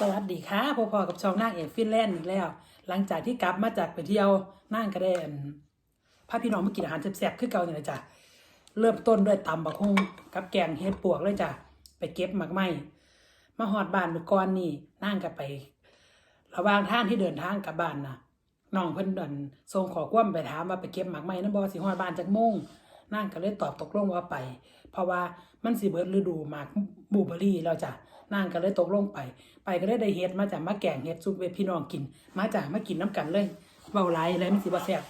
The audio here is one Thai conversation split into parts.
สวัสดีค่ะพอพอๆกับช่องนางเอกฟินแลนด์อีกแล้ว หลังจากที่กลับมาจากไปเที่ยวนั่งก็ได้อั่นพาพี่น้องมากินอาหารแซ่บๆคือเก่าเนี่ยจ้ะเริ่มต้นด้วยตำบักฮุงกับแกงเห็ดปวกเลยจ้ะไปเก็บหมักไหมมาหอดบ้านเมื่อก่อนนี่นั่งก็ไประหว่างทางที่เดินทางกลับบ้านนะน้องเพิ่นดันส่งขอความไปถามว่าไปเก็บหมักไหมนั่นบอสิหอดบ้านจากโมง นั่งก็เลยตอบตกลงว่าไป เพราะว่ามันสิเบิดฤดูมากบูเบอร์รี่แล้วจ้ะนั่งก็เลยตกลงไป ไปก็เลยได้เฮ็ดมาจากมาแกงเฮ็ดซุปเวพี่น้องกิน มาจากมากินน้ำกันเลยเบาไหลายอะไรมันสิบ่แซ่บ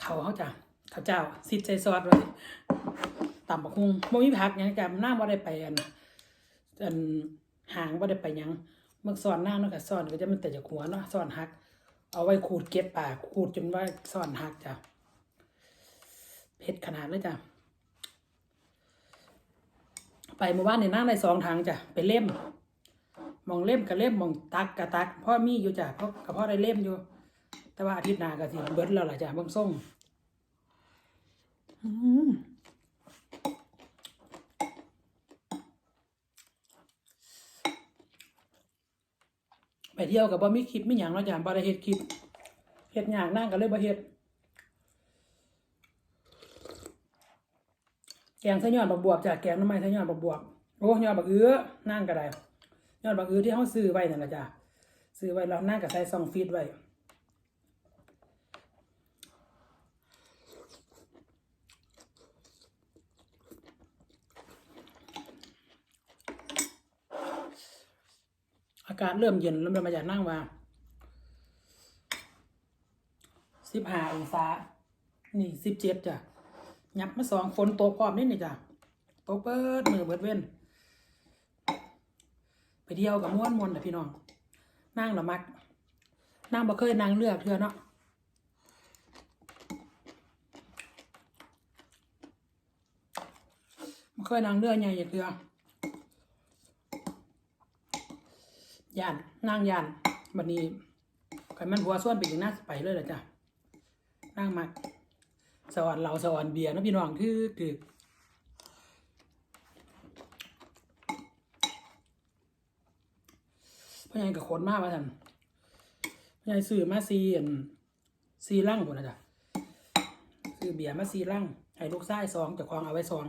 เขาเขาจ้ะเขาเจ้าซิดใจซอสไว้ตำบักฮุงบ่มีผักหยังจ้ะน้าบ่ได้ไปอันอันหางบ่ได้ไปหยังเมื่อสอนหน้าเนาะก็สอนก็จะมันแต่จากหัวเนาะสอนหัก เอาไว้ขูดเก็บปากขูดจนว่าสอนหักจ้ะ เผ็ดขนาดเลยจ้ะ ไปเมื่อวานในนั่งในสองทางจ้ะไปเล่ม มองเล่มกับเล่มมองตักกับตักพ่อมีอยู่จ้ะเพราะกับพ่อได้เล่มอยู่ แต่ว่าอาทิตย์หน้าก็สิเบิร์ดแล้วล่ะจ้ะเบิ่งส่งอืมไปเที่ยวกับบ่มีคลิปมีหยังเนาะจ้ะบ่ได้เฮ็ดคลิปเฮ็ดยากนั่งก็เลยบ่เฮ็ด แกงใส่ยอดบักบวบจ้ะแกงน้ำมันใส่ยอดบักบวบโอ้ยอดบักเอื้อนั่งก็ได้ยอดบักเอื้อที่เขาซื้อไว้นั่นแหละจ้ะซื้อไว้แล้วนั่งก็ใส่ซองฟีดไว้อากาศเริ่มเย็นแล้วมันมาจากนั่งว่าสิบห้าองศานี่สิบเจ็ดจ้ะ ยับมาสองฝนตกพร้อมนี่นี่จ้ะตกเปิดมือเปิดเว้น ไปเที่ยวกับม้วนมวนแหละพี่น้องนั่งละมักนั่งบ่เคยนั่งเลือกเทื่อเนาะบ่เคยนั่งเรือใหญ่อย่าเทื่อย่านนั่งย่านบัดนี้ใครมันหัวส่วนไปถึงหน้าไปเลยละจ้ะนั่งมัก สวรรค์เราสวรรค์เบียร์นะพี่น้องคือคือพ่อใหญ่กับคนมากว่าท่านพ่อใหญ่ซื้อมาซีอันซีร่างคนนะจ๊ะซื้อเบียร์มาซีร่างให้ลูกไส้ซองจะคลองเอาไว้ซอง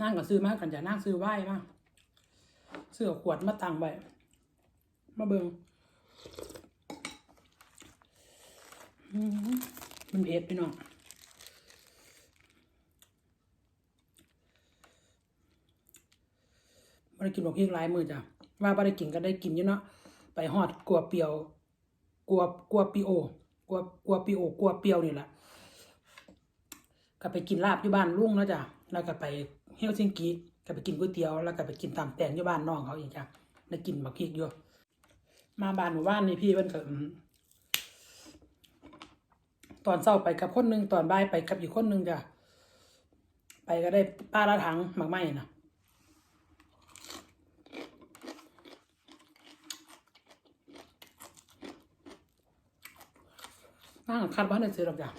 นั่งก็ซื้อมากกันจะนั่งซื้อไหว้มากซื้อขวดมาตั้งไว้ มาเบิงอื้อหือมันเผ็ดพี่น้องไม่ได้กินบอกพริกหลายมือจ้ะว่าไม่ได้กินก็ได้กินอยู่เนาะไปหอดกลัวเปียวกลัวกลัวปีโอกลัวกลัวปีโอกลัวเปียวนี่แหละก็ไปกินลาบอยู่บ้านลุงเนาะจ้ะแล้วก็ไปเฮลซิงกิก็ไปกินก๋วยเตี๋ยวแล้วก็ไปกินตามแตงอยู่บ้านน้องเขาอีกจ้ะได้กินบักพริกอยู่ มาบ้านหมู่บ้านนี่พี่เพิ่นก็ตอนเศร้าไปกับคนหนึ่งตอนบ่ายไปกับอีกคนหนึ่งจ้ะไปก็ได้ป้าละถังหมากไม้นะน่งคาดว่าในซื้อหรอกจ้ะ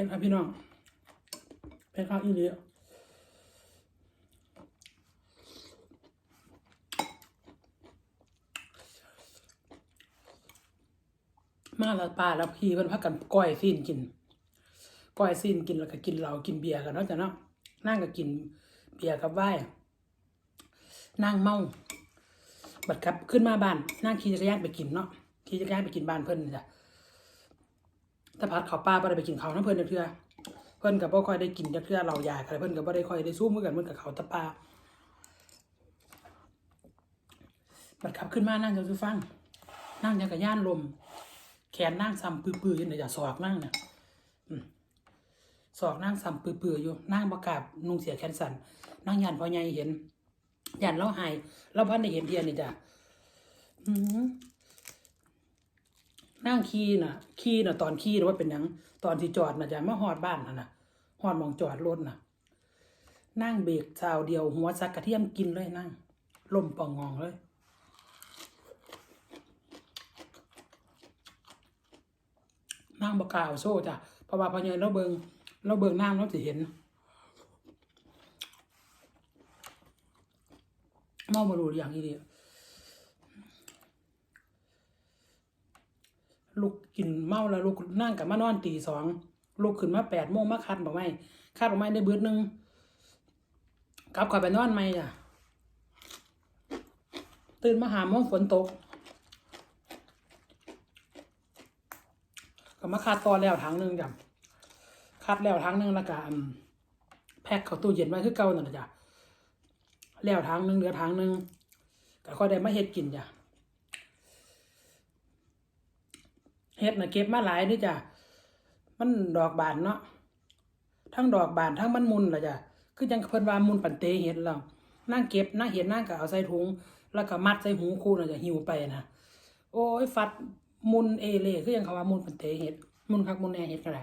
เผ็ดครับพี่น้องเผ็ดครับอีหลีมาแล้วป้าแล้วพี่เพิ่นพักกันก้อยซีนกินก้อยซีนกินแล้วก็กินเหล้ากินเบียร์กันเนาะจ้ะเนาะนั่งก็กินเบียร์กับไวน์นั่งเมาบัดครับขึ้นมาบ้านนั่งขี่จักรยานไปกินเนาะขี่จักรยานไปกินบ้านเพิ่นนี่จ้ะ ถ้าพัดเขาป้าบ่ได้ไปกินเขาวน้ำเพิ่นจักเทื่อเพิ่นก็บ่ค่อยได้กินจักเทื่อเหล้ายาอะไรเพิ่นก็บ่ได้ค่อยได้สู้มือกันเหมือนกับเขาแตะปลาบัดขับขึ้นมานั่งจะฟัง นั่งจักรยานลม แขนนั่งซ้ำปื้อๆอยู่เนี่ยจ้ะศอกนั่งเนี่ยอืมศอกนั่งซ้ำปื้อๆอยู่นั่งประกล้าศนุ่งเสียแขนสั่นนั่งยันพอใหญ่เห็นยันเราหายเราพันได้เห็นเทียนนี่จ้ะอืม นั่งขี่น่ะขี่น่ะตอนขี่น่ะว่าเป็นหยังตอนที่จอดน่ะจะมาฮอดบ้านน่ะนะฮอดหมองจอดรถน่ะ นั่งเบรกสาวเดียวหัวซักกระเทียมกินเลยนั่งลมปองงองเลยนั่งบกาวโซ่จ้ะเพราะว่าพอเนยเราเบิงเราเบิงนั่งเราจะเห็นเมามาดูอย่างนี้ดี ลูกกินเมาแล้วลูกนั่งกับมานอนตีสองลูกขึ้นมาแปดโมงมาคัดบอกไม่คัดบอกไม่ได้เบือดหนึงกลับกลับไปนอนไหมจ้ะตื่นมาหาโมงฝนตกก็มาคัดตอนแล้วถังหนึ่งจ้ะคัดแล้วถังหนึ่งแล้วก็แพ็คเข้าตู้เย็นไว้คือเก่านั่นจ้ะแล้วถังหนึ่งเหลือถังหนึ่งก็ค่อยได้มาเฮ็ดกินจ้ะ เฮ็ดน่ะเก็บมาหลายนี่จ้ะมันดอกบานเนาะทั้งดอกบานทั้งมันมุนล่ะจ้ะคือจังเพิ่นว่ามุนปันเตเห็ดแล้วนั่งเก็บนั่งเห็ดนั่งก็เอาใส่ถุง แล้วก็มัดใส่หูคู่น่ะจะหิวไปนะโอ้ยฟัดมุนเอเล่คือยังเขาว่ามุนปันเตเห็ดมุนคักมุนแอเห็ดก็ได้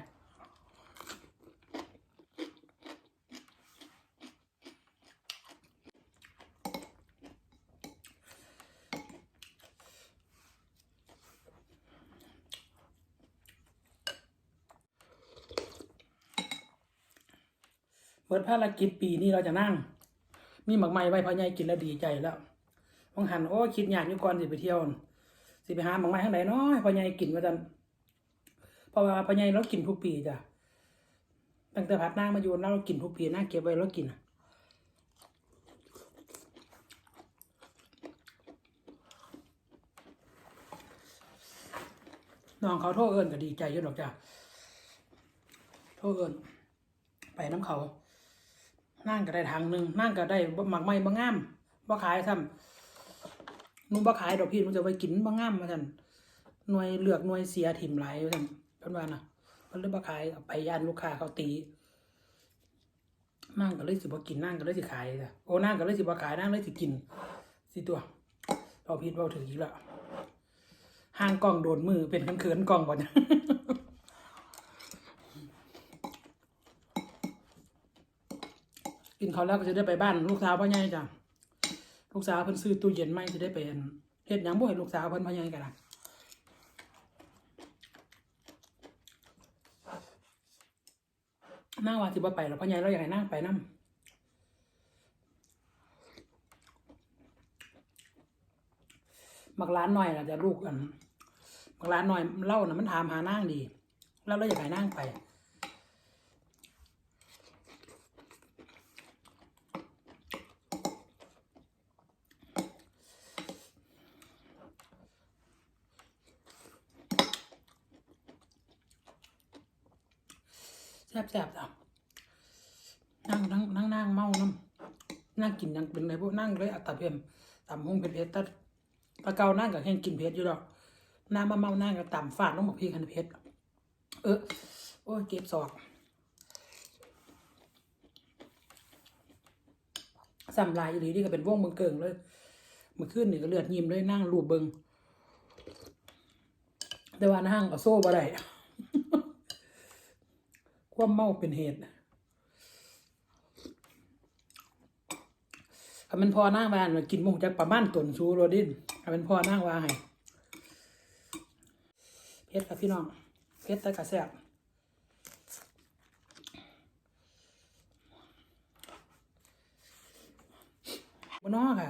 เปิดภารกิจปีนี้เราจะนั่ง มีหมักไม้ไว้พ่อใหญ่กินแล้วดีใจแล้ววังหันโอ้คิดอยากอยู่ก่อนสิไปเที่ยวนสิไปหาหมักไม้ทางไหนเนาะพ่อใหญ่กินว่าจันเพราะว่าพ่อใหญ่เรากินทุกปีจ้ะตั้งแต่พัดหน้ามาอยู่เรากินทุกปีหนะเก็บไว้เรากินน้องเขาโทษเอิญก็ดีใจยู่ดอกจ้ะโทษเอิญไปน้ำเขา นั่งก็ได้ทางหนึ่งนั่งก็ได้หมักไม่บ่งามบ่ขายซ้ำนุ่มบ่ขายดอกพี่มันจะไปกินบ่งามมาท่านหน่วยเลือกหน่วยเสียถิ่มหลท่านเพิ่นว่าน่ะเพิ่นเลยบ่ขายไปย่านลูกค้าเขาตีนั่งก็เลยสิบ่กินนั่งก็เลยสิขายจ้ะโอ้นั่งก็เลยสิบ่ขายนั่งเลยสิกินสิตัวเราผิดเราถืออีกแล้วห่างกล้องโดนมือเป็นเขินๆกล้องบ่เนี่ย กินเขาแล้วก็จะได้ไปบ้านลูกสาวพ่อใหญ่จ้ะลูกสาวเพิ่นซื้อตู้เย็นใหม่จะได้ไปอั่นเฮ็ดหยังบ่ให้ลูกสาวเพิ่นพ่อใหญ่กันล่ะนั่งว่าสิบ่ไปแล้วพ่อใหญ่เราอยากให้นั่งไปนํมักร้านหน่อยล่ะจะลูกอันมักร้านหน่อยเล่าน่ะมันถามหานั่งดี แล้วเราอยากให้นั่งไป แซ่บแซ่ะนั่งนั่งนั่งนั่งเมาน้ำนั่งกินยังเป็นไรพวกนั่งเลยอัตาเพียมตำหงเผ็ดเผ็ดแต่ตะเกานั่งกับแห้งกินเผ็ดอยู่ดอกน้ำมาเมานั่งกับตำฟาดน้องหมกพี่คันเผ็ดเออโอ้ยเก็บศอกสำลายอยู่ดีนี่ก็เป็นวงเมืองเกิงเลยมื่อคืนนี่ก็เลือดยิ้มเลยนั่งรูปเบิงแต่ว่านั่งเอาโซ่บ่ได้ ความเมาเป็นเหตุถ้ามันพอนั่งบ้านมากินหมูจากประมาณตนชูโรดินถ้ามันพอนั่งว่าให้เพชรครับพี่น้องเพชรตะกะแซบบนนอกค่ะ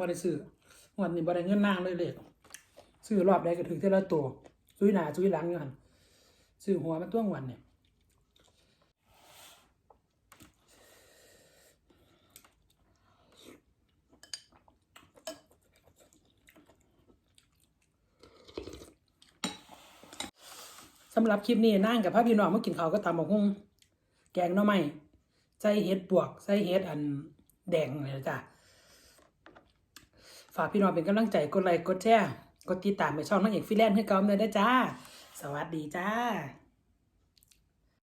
บ่ได้ซื้อวันนี้บ่ได้เงินนางเลยเลยซื้อรอบใดก็ถึงเท่าละตัวซื้อหน้าซื้อหลังอยู่หันซื้อหัวมันต้วงวันเนี่ยสำหรับคลิปนี้นั่งกับพระพี่น้องมากินข้าวก็ตำบักหุ่งแกงหน่อไม้ใส่เห็ดปวกใส่เห็ดอันแดงเลยจ้ะ ฝากพี่น้องเป็นกำลังใจกดไลค์กดแชร์กดติดตามไปช่องนักเอกฟิแลนซ์ให้เก่าเลยนะจ้า สวัสดีจ้า